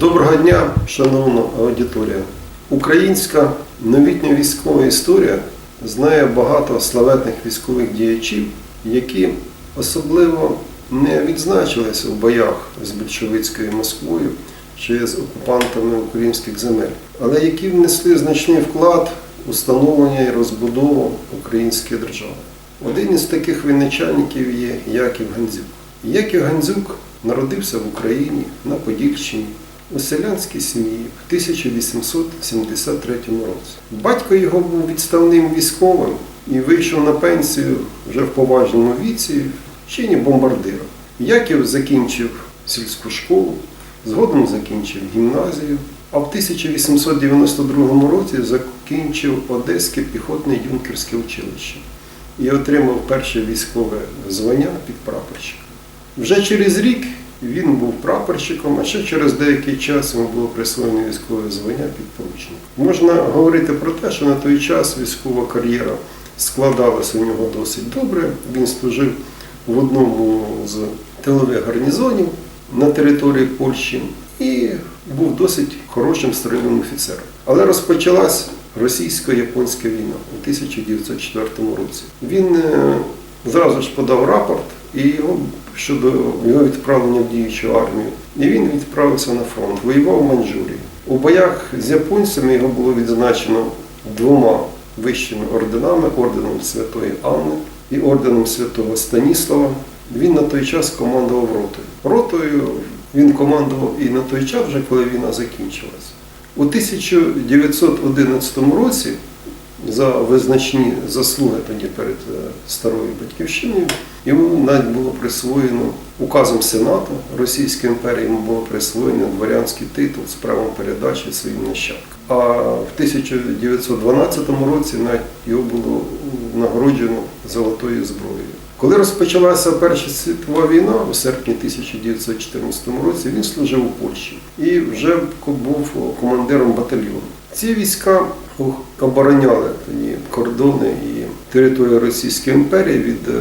Доброго дня, шановна аудиторія. Українська новітня військова історія знає багато славетних військових діячів, які особливо не відзначилися в боях з більшовицькою Москвою чи з окупантами українських земель, але які внесли значний вклад у становлення і розбудову української держави. Один із таких виначальників є Яків Гандзюк. Яків Гандзюк народився в Україні на Подільщині у селянській сім'ї в 1873 році. Батько його був відставним військовим і вийшов на пенсію вже в поважному віці в чині бомбардира. Яків закінчив сільську школу, згодом закінчив гімназію, а в 1892 році закінчив Одеське піхотне юнкерське училище і отримав перше військове звання підпрапорщика. Вже через рік він був прапорщиком, а ще через деякий час йому було присвоєно військове звання підпоручник. Можна говорити про те, що на той час військова кар'єра складалася у нього досить добре. Він служив в одному з тилових гарнізонів на території Польщі і був досить хорошим стрільним офіцером. Але розпочалась російсько-японська війна у 1904 році. Він е, зразу ж подав рапорт і його щодо його відправлення в діючу армію. І він відправився на фронт, воював в Маньчжурії. У боях з японцями його було відзначено двома вищими орденами орденом Святої Анни і орденом Святого Станіслава. Він на той час командував ротою. Ротою він командував і на той час, вже коли війна закінчилася. У 1911 році за визначні заслуги тоді перед е, старою батьківщиною йому навіть було присвоєно указом Сенату Російської імперії йому було присвоєно дворянський титул з правом передачі своїм нащадкам. А в 1912 році навіть його було нагороджено золотою зброєю. Коли розпочалася Перша світова війна у серпні 1914 році, він служив у Польщі і вже був командиром батальйону. Ці війська обороняли тоді кордони і територію Російської імперії від е,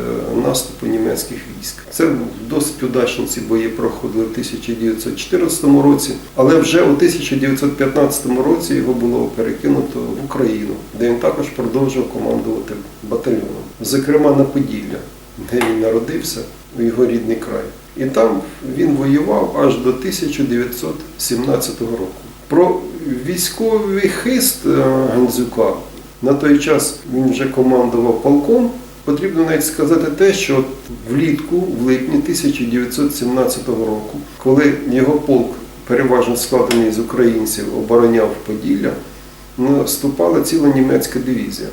наступу німецьких військ. Це досить удачно ці бої проходили в 1914 році, але вже у 1915 році його було перекинуто в Україну, де він також продовжував командувати батальйоном, зокрема на Поділля, де він народився у його рідний край. І там він воював аж до 1917 року. Про військовий хист е, Гандзюка на той час він вже командував полком. Потрібно навіть сказати те, що влітку, в липні 1917 року, коли його полк, переважно складений з українців, обороняв Поділля, наступала ціла німецька дивізія.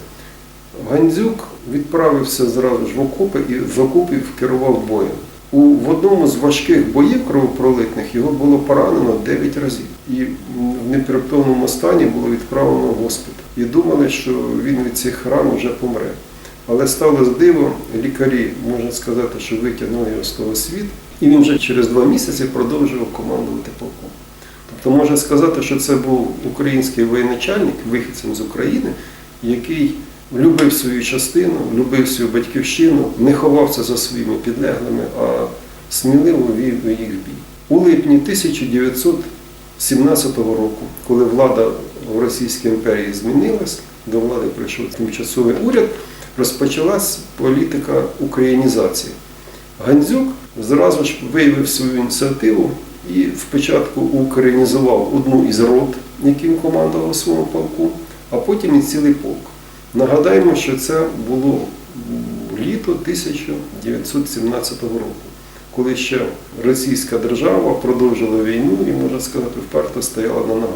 Гандзюк відправився зразу ж в окопи і з окопів керував боєм. У в одному з важких боїв кровопролитних його було поранено 9 разів. І в непритомному стані було відправлено в госпіталь. І думали, що він від цих ран вже помре. Але сталося диво, лікарі, можна сказати, що витягнули його з того світу, і він вже через два місяці продовжував командувати полком. Тобто можна сказати, що це був український воєначальник, вихідцем з України, який любив свою частину, любив свою батьківщину, не ховався за своїми підлеглими, а сміливо вів у їх бій. У липні 1917 року, коли влада в Російській імперії змінилась, до влади прийшов тимчасовий уряд, розпочалась політика українізації. Гандзюк зразу ж виявив свою ініціативу і спочатку українізував одну із рот, яким командував у своєму полку, а потім і цілий полк. Нагадаємо, що це було літо 1917 року, коли ще російська держава продовжила війну і, можна сказати, вперто стояла на ногах.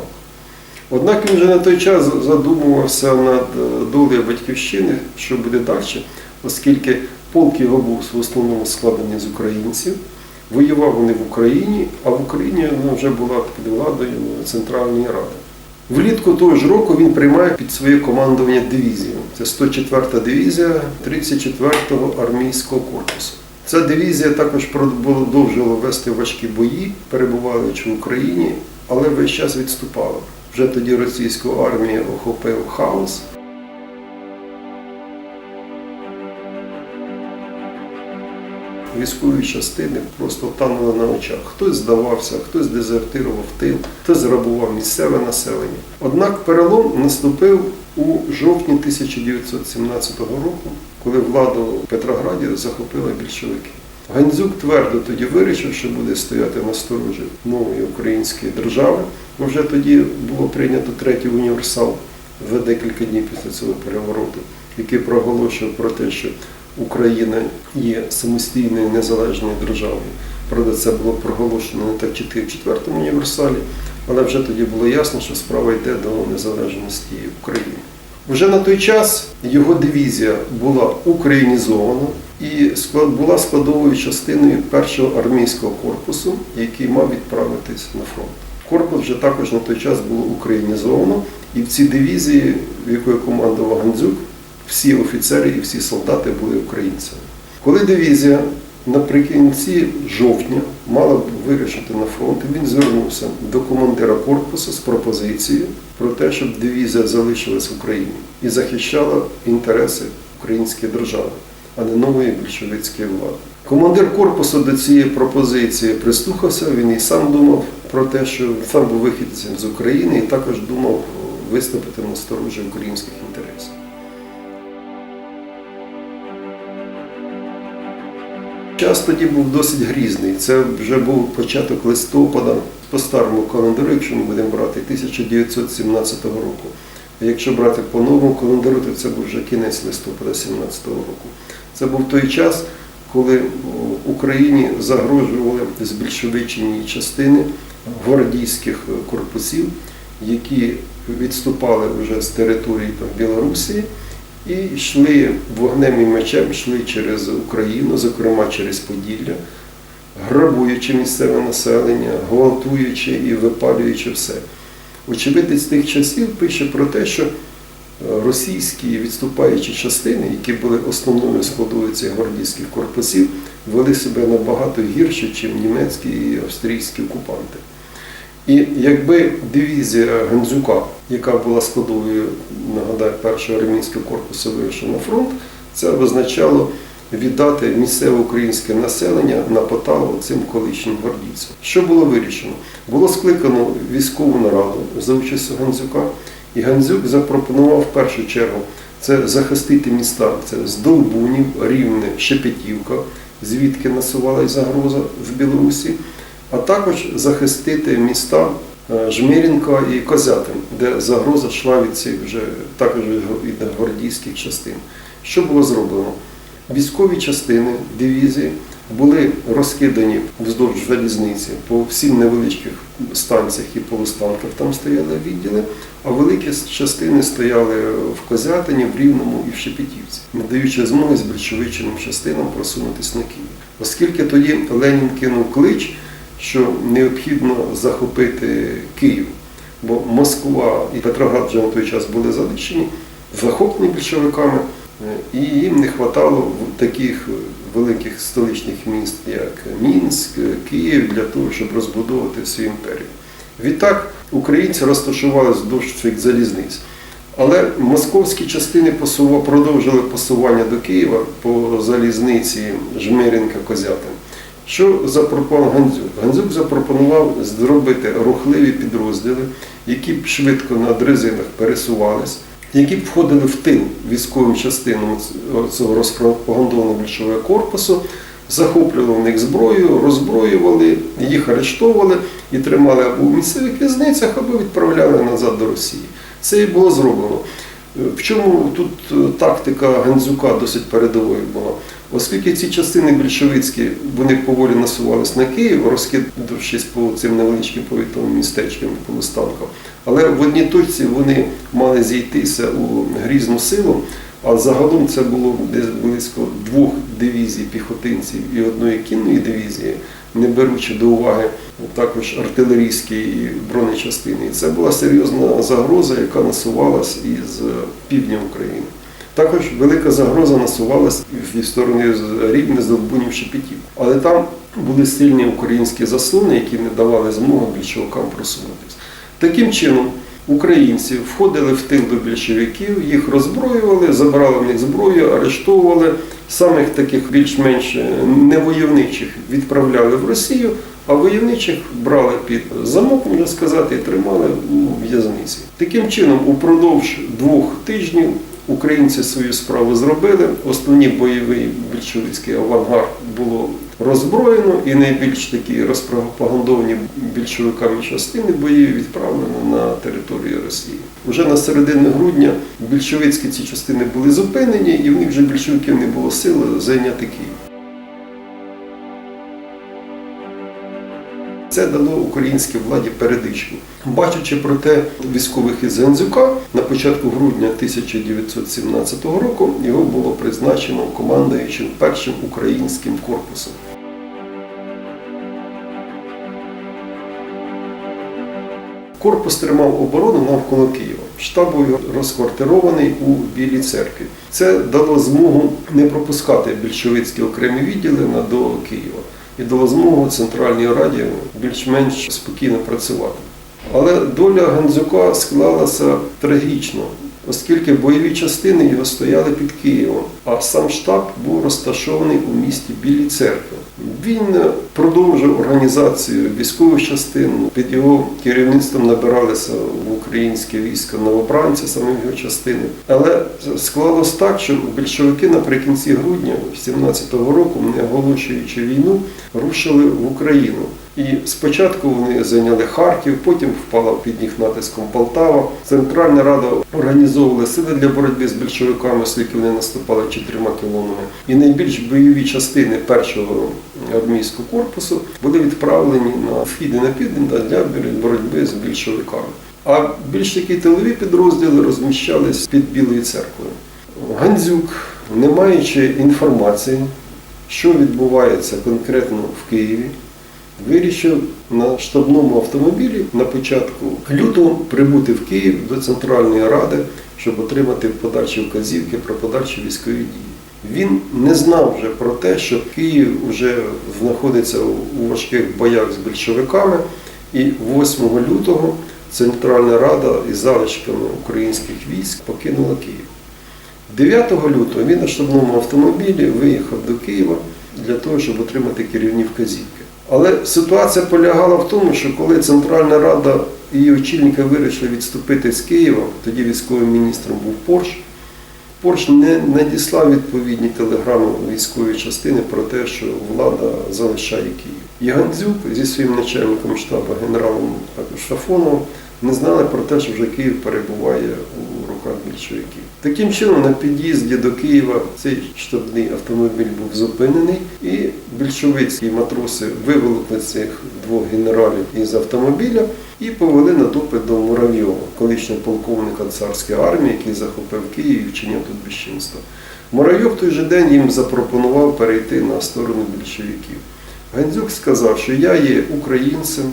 Однак він вже на той час задумувався над долею батьківщини, що буде далі, оскільки полк його був в основному складений з українців. Воював вони в Україні, а в Україні ну, вже була під владою Центральної Ради. Влітку того ж року він приймає під своє командування дивізію. Це 104-та дивізія 34-го армійського корпусу. Ця дивізія також продовжувала вести важкі бої, перебуваючи в Україні, але весь час відступала. Вже тоді російську армію охопив хаос. Військові частини просто танули на очах. Хтось здавався, хтось дезертирував тил, хтось грабував місцеве населення. Однак перелом наступив у жовтні 1917 року, коли владу в Петрограді захопили більшовики. Гандзюк твердо тоді вирішив, що буде стояти на сторожі нової української держави. Бо вже тоді було прийнято третій універсал за декілька днів після цього перевороту, який проголошував про те, що Україна є самостійною незалежною державою. Правда, це було проголошено не так чітко в четвертому універсалі, але вже тоді було ясно, що справа йде до незалежності України. Вже на той час його дивізія була українізована і була складовою частиною першого армійського корпусу, який мав відправитись на фронт. Корпус вже також на той час було українізовано, і в цій дивізії, в якої командував Гандзюк, всі офіцери і всі солдати були українцями. Коли дивізія наприкінці жовтня мала б вирішити на фронт, він звернувся до командира корпусу з пропозицією про те, щоб дивізія залишилась в Україні і захищала інтереси української держави, а не нової більшовицької влади. Командир корпусу до цієї пропозиції прислухався, він і сам думав про те, що сам був вихідцем з України і також думав виступити на сторожі українських інтересів. Час тоді був досить грізний. Це вже був початок листопада по старому календарю, якщо ми будемо брати 1917 року. Якщо брати по новому календарю, то це був вже кінець листопада 17 року. Це був той час, коли Україні загрожували збільшовичені частини гвардійських корпусів, які відступали вже з території Білорусі і йшли вогнем і мечем, йшли через Україну, зокрема через Поділля, грабуючи місцеве населення, гвалтуючи і випалюючи все. Очевидець тих часів пише про те, що е, російські відступаючі частини, які були основною складовою цих гвардійських корпусів, вели себе набагато гірше, ніж німецькі і австрійські окупанти. І якби дивізія Гандзюка, яка була складовою, нагадаю, першого армійського корпусу, вийшла на фронт, це означало віддати місцеве українське населення на поталу цим колишнім гвардійцям. Що було вирішено? Було скликано військову нараду за участю Гандзюка, і Гандзюк запропонував в першу чергу це захистити міста. Це з Долбунів, Рівне, Шепетівка, звідки насувалась загроза в Білорусі а також захистити міста е, Жмирінка і Козятин, де загроза йшла від цих вже також від гвардійських частин. Що було зроблено? Військові частини дивізії були розкидані вздовж залізниці по всім невеличких станціях і полустанках там стояли відділи, а великі частини стояли в Козятині, в Рівному і в Шепетівці, не даючи змоги збільшовиченим частинам просунутися на Київ. Оскільки тоді Ленін кинув клич, що необхідно захопити Київ, бо Москва і Петроград вже на той час були залишені, захоплені більшовиками, і їм не вистачало таких великих столичних міст, як Мінськ, Київ, для того, щоб розбудовувати свою імперію. Відтак українці розташувалися вздовж цих залізниць. Але московські частини продовжили посування до Києва по залізниці Жмеринка-Козятин. Що запропонував Гандзюк? Гандзюк запропонував зробити рухливі підрозділи, які б швидко на дрезинах пересувались, які б входили в тил військовим частинам цього розпропагандованого більшового корпусу, захоплювали в них зброю, роззброювали, їх арештовували і тримали або в місцевих в'язницях, або відправляли назад до Росії. Це і було зроблено. В чому тут е, тактика Гандзюка досить передовою була? Оскільки ці частини більшовицькі вони поволі насувались на Київ, розкидавшись по цим невеличким повітовим містечкам і полустанкам, але в одній точці вони мали зійтися у грізну силу, а загалом це було десь близько двох дивізій піхотинців і одної кінної дивізії, не беручи до уваги також артилерійські і бронечастини. І це була серйозна загроза, яка насувалась із півдня України. Також велика загроза насувалась зі сторони з Рівне, з Долбунів, Шепетів. Але там були сильні українські заслони, які не давали змоги більшовикам просунутися. Таким чином, українці входили в тил до більшовиків, їх роззброювали, забрали в них зброю, арештовували Самих таких більш-менш е, невойовничих відправляли в Росію, а войовничих брали під замок, можна сказати, і тримали у в'язниці. Таким чином, упродовж двох тижнів українці свою справу зробили. Основні бойовий більшовицький авангард було роззброєно і найбільш такі розпропагандовані більшовиками частини бойові відправлено на територію Росії. Уже на середину грудня більшовицькі ці частини були зупинені, і в них вже більшовиків не було сили зайняти Київ. Це дало українській владі передишку. Бачачи про те військових із Гензюка, на початку грудня 1917 року його було призначено командуючим першим українським корпусом. Корпус тримав оборону навколо Києва. Штаб був розквартирований у Білій церкві. Це дало змогу не пропускати більшовицькі окремі відділи на до Києва і дало змогу Центральній Раді більш-менш спокійно працювати. Але доля Гандзюка склалася трагічно, оскільки бойові частини його стояли під Києвом, а сам штаб був розташований у місті Білі церкви. Він продовжив організацію військових частин. Під його керівництвом набиралися в українське військо новобранці, саме його частини. Але склалось так, що більшовики наприкінці грудня 17-го року, не оголошуючи війну, рушили в Україну. І спочатку вони зайняли Харків, потім впала під їх натиском Полтава. Центральна рада організовувала сили для боротьби з більшовиками, оскільки вони наступали чотирма колонами. І найбільш бойові частини першого армійського корпусу були відправлені на схід і на південь для боротьби з більшовиками. А більш такі тилові підрозділи розміщались під Білою церквою. Гандзюк, не маючи інформації, що відбувається конкретно в Києві, вирішив на штабному автомобілі на початку лютого прибути в Київ до Центральної Ради, щоб отримати подальші вказівки про подальші військові дії. Він не знав вже про те, що Київ вже знаходиться у важких боях з більшовиками, і 8 лютого Центральна Рада із залишками українських військ покинула Київ. 9 лютого він на штабному автомобілі виїхав до Києва для того, щоб отримати керівні вказівки. Але ситуація полягала в тому, що коли Центральна Рада і її очільники вирішили відступити з Києва, тоді військовим міністром був Порш, Порш не надіслав відповідні телеграми військової частини про те, що влада залишає Київ. Ягандзюк зі своїм начальником штабу генералом Шафоновим не знали про те, що вже Київ перебуває у руках більшовиків. Таким чином, на під'їзді до Києва цей штабний автомобіль був зупинений, і більшовицькі матроси виволокли цих двох генералів із автомобіля і повели на допит до Муравйова, колишнього полковника царської армії, який захопив Київ і вчиняв тут безчинство. Муравйов той же день їм запропонував перейти на сторону більшовиків. Гандзюк сказав, що я є українцем,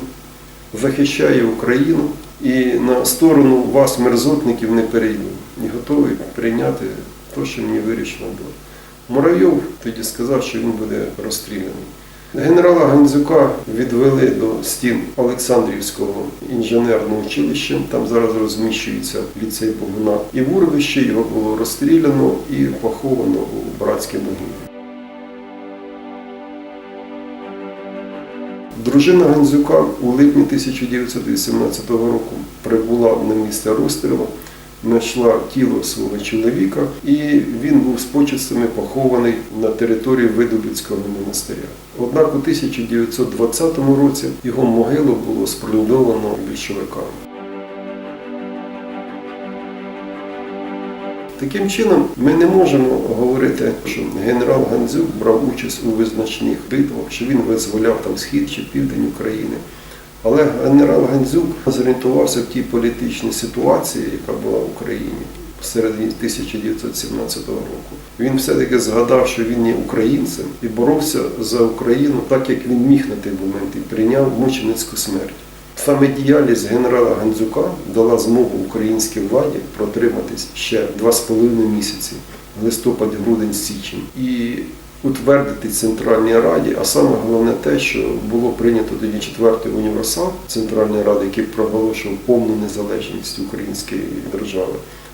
захищаю Україну і на сторону вас, мерзотників, не перейду. І готовий прийняти те, що мені вирішено було. Муравйов тоді сказав, що він буде розстріляний. Генерала Гандзюка відвели до стін Олександрівського інженерного училища, там зараз розміщується ліцей Богуна. І в урвищі його було розстріляно і поховано у братській могилі. Дружина Гандзюка у липні 1918 року прибула на місце розстрілу, знайшла тіло свого чоловіка, і він був з почестями похований на території Видобицького монастиря. Однак у 1920 році його могилу було сплюндовано більшовиками. Таким чином, ми не можемо говорити, що генерал Гандзюк брав участь у визначних битвах, що він визволяв там схід чи південь України. Але генерал Гандзюк зорієнтувався в тій політичній ситуації, яка була в Україні середині 1917 року. Він все-таки згадав, що він є українцем і боровся за Україну так, як він міг на той момент, і прийняв мученицьку смерть. Саме діяльність генерала Гандзюка дала змогу українській владі протриматись ще два з половиною місяці листопад, грудень, січень і утвердити Центральній Раді, а саме головне те, що було прийнято тоді четвертий універсал Центральної Ради, який проголошував повну незалежність української держави.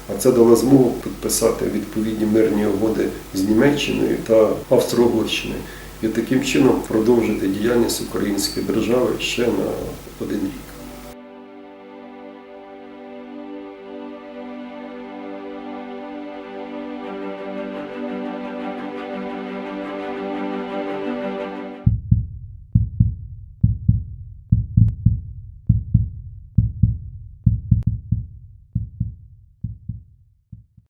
А це дало змогу підписати відповідні мирні угоди з Німеччиною та Австро-Угорщиною і таким чином продовжити діяльність української держави ще на один рік.